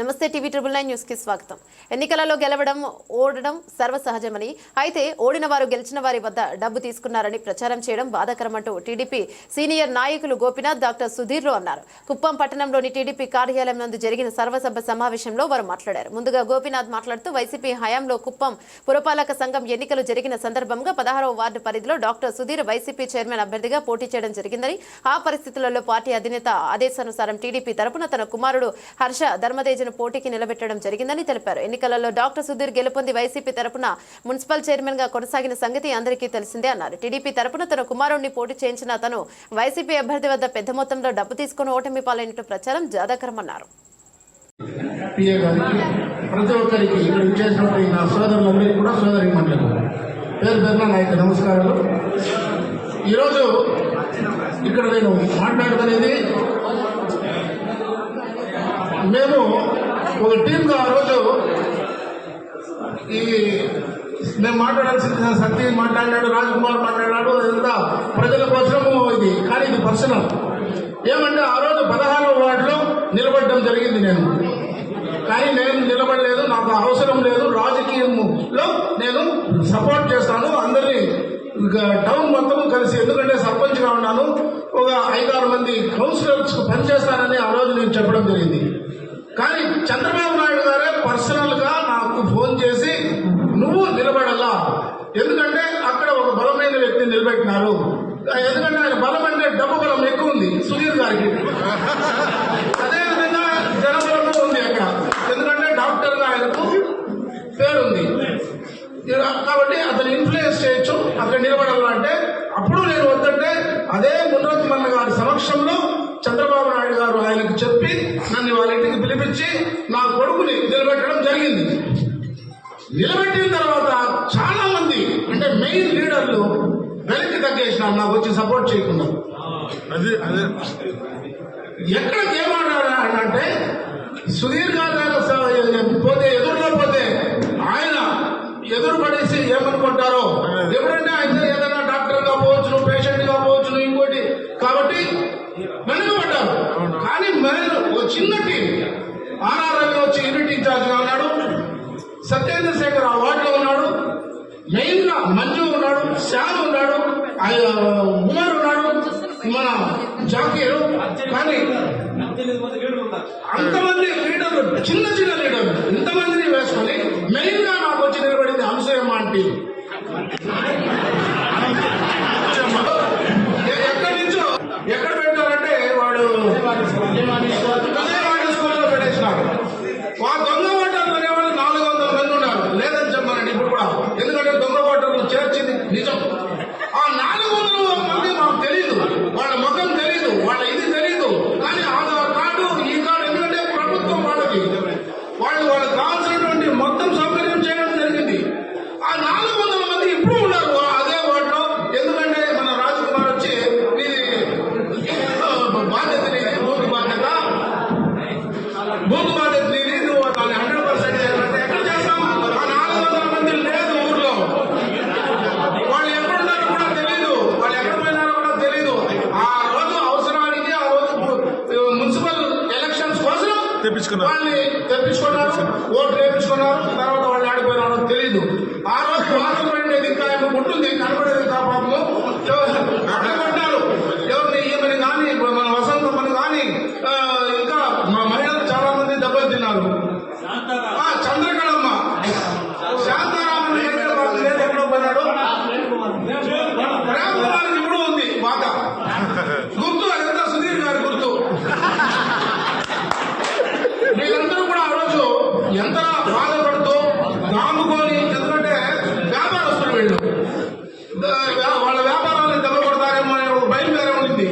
నమస్తే TV triple nine న్యూస్కి స్వాగతం. ఎన్నికలలో గెలవడం ఓడడం సర్వసహజమని అయితే ఓడిన వారు గెలిచిన వారి వద్ద డబ్బు తీసుకున్నారని ప్రచారం చేయడం బాధాకరమంటూ టీడీపీ సీనియర్ నాయకులు గోపినాథ్ డాక్టర్ సుధీర్లు అన్నారు. కుప్పం పట్టణంలోని టీడీపీ కార్యాలయం నందు జరిగిన సర్వసభ సమావేశంలో వారు మాట్లాడారు. ముందుగా గోపినాథ్ మాట్లాడుతూ వైసీపీ హయాంలో కుప్పం పురపాలక సంఘం ఎన్నికలు జరిగిన సందర్భంగా పదహారవ వార్డు పరిధిలో డాక్టర్ సుధీర్ వైసీపీ చైర్మన్ అభ్యర్థిగా పోటీ చేయడం జరిగిందని ఆ పరిస్థితులలో పార్టీ అధినేత ఆదేశానుసారం టీడీపీ తరపున తన కుమారుడు హర్ష ధర్మతేజను పోటీకి నిలబెట్టడం జరిగిందని తెలిపారు. ఎన్నికలలో డాక్టర్ సుధీర్ గెలుపొంది వైసీపీ తరపున మున్సిపల్ చైర్మన్గా కొనసాగిన సంగతి అందరికీ తెలిసిందే అన్నారు. టీడీపీ తరపున తన కుమారుణ్ణి పోటీ చేయించిన తను వైసీపీ అభ్యర్థి వద్ద పెద్ద మొత్తంలో డబ్బు తీసుకుని ఓటమి పాలైనట్టు ప్రచారం జాదాకరమన్నారు పిఏ ప్రతి ఒక్కరికి ఇక్కడ విచ్చేసినటువంటి నా సోదరులందరికీ కూడా సోదరి మండలి. పేరు పేరున నా యొక్క నమస్కారాలు. ఈరోజు ఇక్కడ నేను మాట్లాడుతున్నది మేము ఒక టీంగా ఆ రోజు ఈ మేము మాట్లాడాల్సింది సత్య మాట్లాడాడు రాజ్కుమార్ మాట్లాడాడు ఇదంతా ప్రజల కోసము ఇది. కానీ ఇది పర్సనల్. ఏమంటే ఆ రోజు పదహారవ వార్డులో నిలబడడం జరిగింది నేను. కానీ నేను నిలబడలేదు నాకు అవసరం లేదు రాజకీయంలో నేను సపోర్ట్ చేస్తాను అందరినీ టౌన్ మొత్తం కలిసి ఎందుకంటే సర్పంచ్గా ఉన్నాను ఒక ఐదారు మంది కౌన్సిలర్స్ పనిచేస్తానని ఆ రోజు నేను చెప్పడం జరిగింది. కానీ చంద్రబాబు నాయుడు గారే పర్సనల్గా నాకు ఫోన్ చేసి నువ్వు నిలబడాలా ఎందుకంటే అక్కడ ఒక బలమైన వ్యక్తిని నిలబెట్టినారు ఎందుకంటే ఆయన బలం అంటే డబ్బు బలం ఎక్కువ ఉంది సుధీర్ గారికి అదేవిధంగా జనబలము ఉంది అక్కడ ఎందుకంటే డాక్టర్గా ఆయనకు పేరుంది ఇక కాబట్టి అతను ఇన్ఫ్లుయెన్స్ చేయొచ్చు అక్కడ నిలబడాలంటే అప్పుడు నేను వద్దంటే అదే మునరత్ మల్ల గారి సమక్షంలో చంద్రబాబు నాయుడు గారు ఆయనకు చెప్పి నన్ను వాళ్ళ ఇంటికి పిలిపించి నా కొడుకుని నిలబెట్టడం జరిగింది. నిలబెట్టిన తర్వాత చాలా మంది అంటే మెయిన్ లీడర్లు వెనక్కి తగ్గేసినారు నాకు వచ్చి సపోర్ట్ చేయకుండా. అదే అదే. ఎక్కడ అంటే సుధీర్ గారు గారు స- పోతే ఎదురులో పోతే ఆయన ఎదురు పడేసి ఏమనుకుంటారో ఎవరంటే ఆయన ఏదైనా డాక్టర్గా పోవచ్చును పేషెంట్గా పోవచ్చును ఇంకోటి కాబట్టి వెనుకబడ్డారు కానీ మేము ఒక చిన్న టీం ఆర్ఆర్ రవి వచ్చి యూనిట్ ఇన్ఛార్జ్గా ఉన్నాడు సత్యేంద్ర శేఖర్ ఆ వార్డులో ఉన్నాడు మెయిన్గా మంజు ఉన్నాడు శ్యామ్ ఉన్నాడు ఉమర్ ఉన్నాడు మన జాకీర్ కానీ అంతమంది లీడర్లు చిన్న చిన్న లీడర్లు ఇంతమందిని వేసుకొని మెయిన్గా నాకు వచ్చి నిలబడింది అంశయమ్మ అంటే ఎక్కడి నుంచో ఎక్కడ పెట్టారంటే వాడు విజయవాడ స్కూల్లో పెట్టేసినారు ఆ దొంగ ఓటర్లు అనేవాళ్ళు నాలుగు వందల మంది ఉన్నారు లేదని చెప్పానండి ఇప్పుడు కూడా ఎందుకంటే దొంగ ఓటర్లు చేర్చింది నిజం ఆ నాలుగు వందల మంది మాకు తెలియదు వాళ్ళ ముఖం తెలియదు వాళ్ళ ఇది తెలియదు కానీ ఆధార్ కార్డు ఈ కార్డు ఎందుకంటే ప్రభుత్వం వాళ్ళకి వాళ్ళు వాళ్ళకి కావాల్సినటువంటి మొత్తం సౌకర్యం చేయడం జరిగింది ఆ నాలుగు వందల మంది ఇప్పుడు ఉన్నారు అదే వాటిలో ఎందుకంటే మన రాజకుమార్ వచ్చి ఇది బాధ్యత నీది బూత్ బాధ్యత బూత్ బాధ్యత నీది నువ్వు దాన్ని హండ్రెడ్ పర్సెంట్ చేయాలంటే ఎక్కడ చేస్తాం? ఆ నాలుగు వందల మంది లేదు ఊర్లో. వాళ్ళు ఎక్కడున్నారో కూడా తెలియదు వాళ్ళు ఎక్కడ పోయినారో కూడా తెలియదు ఆ రోజు అవసరానికి ఆ రోజు మున్సిపల్ ఎలక్షన్స్ కోసం తెప్పించుకున్నారు. వాళ్ళని తెప్పించుకున్నారు ఓట్లు వేయించుకున్నారు తర్వాత వాళ్ళు ఆడిపోయినారో తెలియదు ఆ రోజు ఇంకా ఏమో ఉంటుంది. కనబడేది ఇంకా పాపము అక్కడ కొట్టారు ఎవరిని ఈమెని కానీ మన వసంతమ్మని కానీ ఆ, ఇంకా మా మహిళలు చాలా మంది దెబ్బలు తిన్నారు ఆ, చంద్రకళమ్మ శాంతారామన్ అయితే మాకు లేదు ఎక్కడో పోయినాడు ప్రేమ కుమార్కి ఇప్పుడు ఉంది బాధ గుర్తు అదంతా సుధీర్ గారి గుర్తు వీళ్ళందరూ కూడా ఆ రోజు ఎంత బాధపడుతూ దాముకొని ఎందుకంటే వ్యాపారస్తులు వీళ్ళు ద- వాళ్ళ వ్యాపారాలను దెబ్బకొడతారేమో అనే ఒక భయం వేరే ఉండింది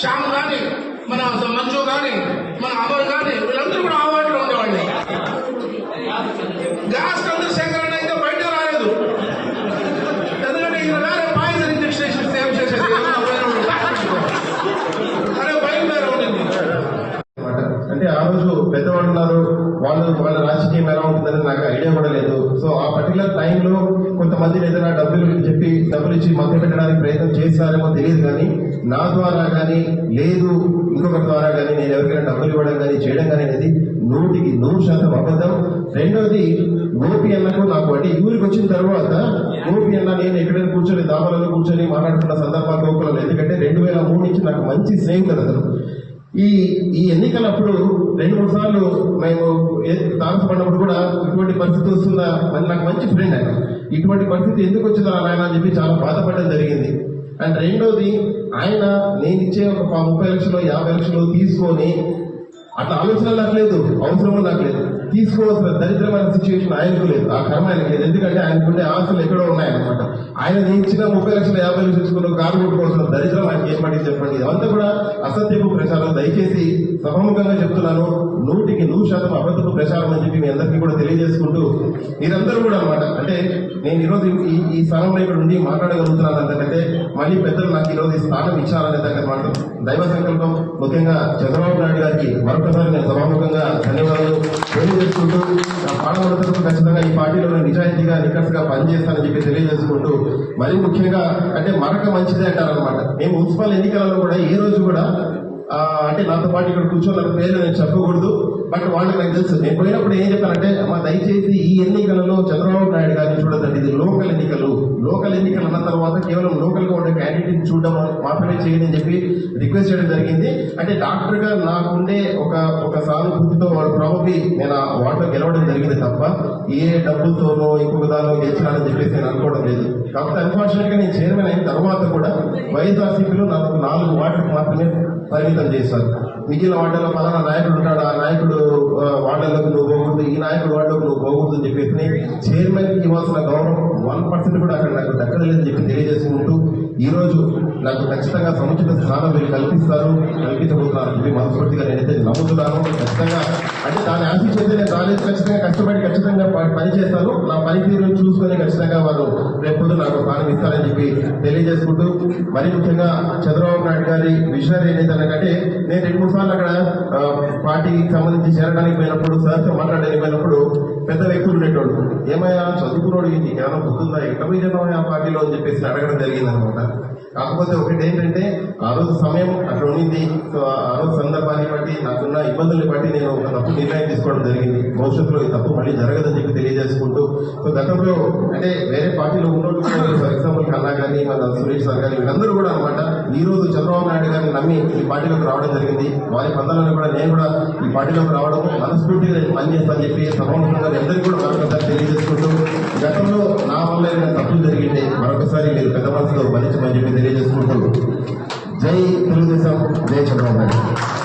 శ్యామ్ కానీ మన మంజు కానీ మన అమర్ కానీ వీళ్ళందరూ కూడా ఆ వాటిలో ఉండేవాళ్ళు గ్యాస్ చంద్రశేఖరన్ అయితే బయట రాలేదు ఎందుకంటే ఈయన వేరే పాయిజన్ ఇంజక్షన్ వేసి సేవ్ చేసేది ఏమన్నా పోయినప్పుడు. అనే భయం వేరే ఉండింది అన్నమాట. అంటే ఆ రోజు పెద్దవాళ్ళు ఉన్నారు. వాళ్ళు వాళ్ళ రాజకీయం ఎలా ఉంటుందని నాకు ఐడియా కూడా లేదు. సో ఆ పర్టికులర్ టైంలో కొంతమంది ఏదైనా డబ్బులు చెప్పి డబ్బులు ఇచ్చి మధ్య పెట్టడానికి ప్రయత్నం చేస్తారేమో తెలియదు కానీ నా ద్వారా కానీ లేదు ఇంకొకరి ద్వారా కానీ నేను ఎవరికైనా డబ్బులు ఇవ్వడం కానీ చేయడం కానీ అనేది నూటికి నూరు శాతం అబద్ధం. రెండోది గోపి అన్నకు నాకు అంటే ఊరికి వచ్చిన తర్వాత గోపి అన్న నేను ఎక్కడైనా కూర్చొని దాబాలలో కూర్చొని మాట్లాడుతున్న సందర్భాలు గోకులం ఎందుకంటే రెండు వేల మూడు నుంచి నాకు మంచి స్నేహితులు అతను. ఈ ఈ ఎన్నికలప్పుడు రెండు మూడు సార్లు మేము ఏ- తారసపడినప్పుడు కూడా ఇటువంటి పరిస్థితి వస్తుందా? అని నాకు మంచి ఫ్రెండ్ ఆయన. ఇటువంటి పరిస్థితి ఎందుకు వచ్చిందా నాయన అని చెప్పి చాలా బాధపడడం జరిగింది. అండ్ రెండోది ఆయన నేను ఇచ్చే ఒక ముప్పై లక్షలు యాభై లక్షలు తీసుకొని అట్లా ఆలోచన నాకు లేదు అవసరం నాకు లేదు తీసుకోవాల్సిన దరిద్రమైన సిచ్యువేషన్ ఆయనకు లేదు. ఆ కర్మ ఆయనకి లేదు. ఎందుకంటే ఆయనకుండే ఆశలు ఎక్కడో ఉన్నాయన్నమాట. ఆయన నేను ఇచ్చిన ముప్పై లక్షల యాభై లక్షలు కారు కొట్టుకోవాల్సిన దరిద్రం ఆయనకి ఏర్పడింది చెప్పండి. అవంతా కూడా అసత్యపు ప్రచారం. దయచేసి సభముఖంగా చెప్తున్నాను నూటికి నూరు శాతం అబద్ధపు ప్రచారం అని చెప్పి మీ అందరికీ కూడా తెలియజేసుకుంటూ మీరందరూ కూడా అనమాట అంటే నేను ఈరోజు ఈ ఈ స్థానంలో ఇక్కడ ఉండి మాట్లాడగలుగుతున్నాను అంతకంటే మళ్ళీ పెద్దలు నాకు ఈరోజు ఈ స్థానం ఇచ్చారనే దగ్గర మాట దైవ సంకల్పం. ముఖ్యంగా చంద్రబాబు నాయుడు గారికి మరొకసారి నేను సభాముఖంగా ధన్యవాదాలు తెలియజేసుకుంటూ నా పాడబడుతున్నప్పుడు ఖచ్చితంగా ఈ పార్టీలో నేను నిజాయితీగా నిక్కసుగా పనిచేస్తానని చెప్పి తెలియజేసుకుంటూ మరీ ముఖ్యంగా అంటే మరొక మంచిదే అంటారనమాట మేము మున్సిపల్ ఎన్నికలలో కూడా ఏ రోజు కూడా అంటే నాతో పాటు ఇక్కడ కూర్చొని పేరు నేను చెప్పకూడదు. బట్ వాళ్ళకి నాకు తెలుసు. నేను పోయినప్పుడు ఏం చెప్పానంటే మా దయచేసి ఈ ఎన్నికలలో చంద్రబాబు నాయుడు గారిని చూడదండి ఇది లోకల్ ఎన్నికలు. లోకల్ ఎన్నికలు అన్న తర్వాత కేవలం లోకల్గా ఉండే క్యాండిడేట్ చూడడం మాత్రమే చేయండి అని చెప్పి రిక్వెస్ట్ చేయడం జరిగింది. అంటే డాక్టర్గా నాకుండే ఒక ఒక సానుభూతితో వాళ్ళు ప్రాబబ్లీ నేను ఆ వార్డులో గెలవడం జరిగింది తప్ప ఏ డబ్బులతోనో ఇంకొక దానిలో గెలిచినానని చెప్పేసి నేను అనుకోవడం లేదు. కాకపోతే అన్ఫార్చునేట్గా నేను చైర్మన్ అయిన తర్వాత కూడా వైఎస్ఆర్సీపీలో నాకు నాలుగు వార్డులకు మాత్రమే పరిమితం చేశారు. మిగిలిన వార్డులో పలానా నాయకుడు ఉంటాడు ఆ నాయకుడు ఆ, నువ్వు పోకూడదు ఈ నాయకుడు వార్డులకు నువ్వు పోకూడదు అని చెప్పేసి చైర్మన్కి ఇవ్వాల్సిన గౌరవం వన్ పర్సెంట్ కూడా అక్కడ నాకు దక్కలేదని చెప్పి తెలియజేసుకుంటూ ఈ రోజు నాకు ఖచ్చితంగా సముచిత స్థానం మీరు కల్పిస్తారు కల్పించబోతున్నారు చెప్పి మనస్ఫూర్తిగా నేనైతే నమ్ముతున్నాను. ఖచ్చితంగా అంటే దాన్ని ఆశించేది నేను రాలేదు ఖచ్చితంగా కష్టపడి ఖచ్చితంగా ప- పని చేస్తాను నా పనితీరును చూసుకొని ఖచ్చితంగా వారు రేపు నాకు స్థానం ఇస్తారని చెప్పి తెలియజేసుకుంటూ మరీ ముఖ్యంగా చంద్రబాబు నాయుడు గారి విషయాలు ఏంటంటే నేను రెండు మూడు సార్లు అక్కడ పార్టీకి సంబంధించి చేరడానికి పోయినప్పుడు సార్తో మాట్లాడడానికి పోయినప్పుడు పెద్ద వ్యక్తులు ఉండేటోడు ఏమైనా చదువుకున్నాడు నీకు జ్ఞానం గుర్తుందా? ఎక్కడ పోయి ఆ పార్టీలో అని చెప్పేసి అడగడం జరిగింది అనమాట కాకపోతే ఒకటి ఏంటంటే ఆ రోజు సమయం అట్లా ఉండింది. సో ఆ రోజు సందర్భాన్ని బట్టి నాకున్న ఇబ్బందుల్ని బట్టి నేను ఒక తప్పు నిర్ణయం తీసుకోవడం జరిగింది. భవిష్యత్తులో ఈ తప్పు మళ్ళీ జరగదని చెప్పి తెలియజేసుకుంటూ సో గతంలో అంటే వేరే పార్టీలో ఉన్నోళ్ళు ఫర్ ఎగ్జాంపుల్ కన్నా కానీ మన సురేష్ సార్ కానీ వీళ్ళందరూ కూడా అనమాట ఈ రోజు చంద్రబాబు నాయుడు గారిని నమ్మి ఈ పార్టీలోకి రావడం జరిగింది. వారి పందాలను కూడా నేను పార్టీలోకి రావడం మనస్ఫూర్తిగా నేను పనిచేస్తానని చెప్పి సభాముఖంగా అందరికీ కూడా మరొకసారి తెలియజేసుకుంటూ గతంలో నా వల్ల ఏమైనా తప్పులు జరిగింటే మరొకసారి మీరు పెద్ద మనసులో భరించమని చెప్పి తెలియజేసుకుంటూ జై తెలుగుదేశం జై చంద్రబాబు నాయుడు.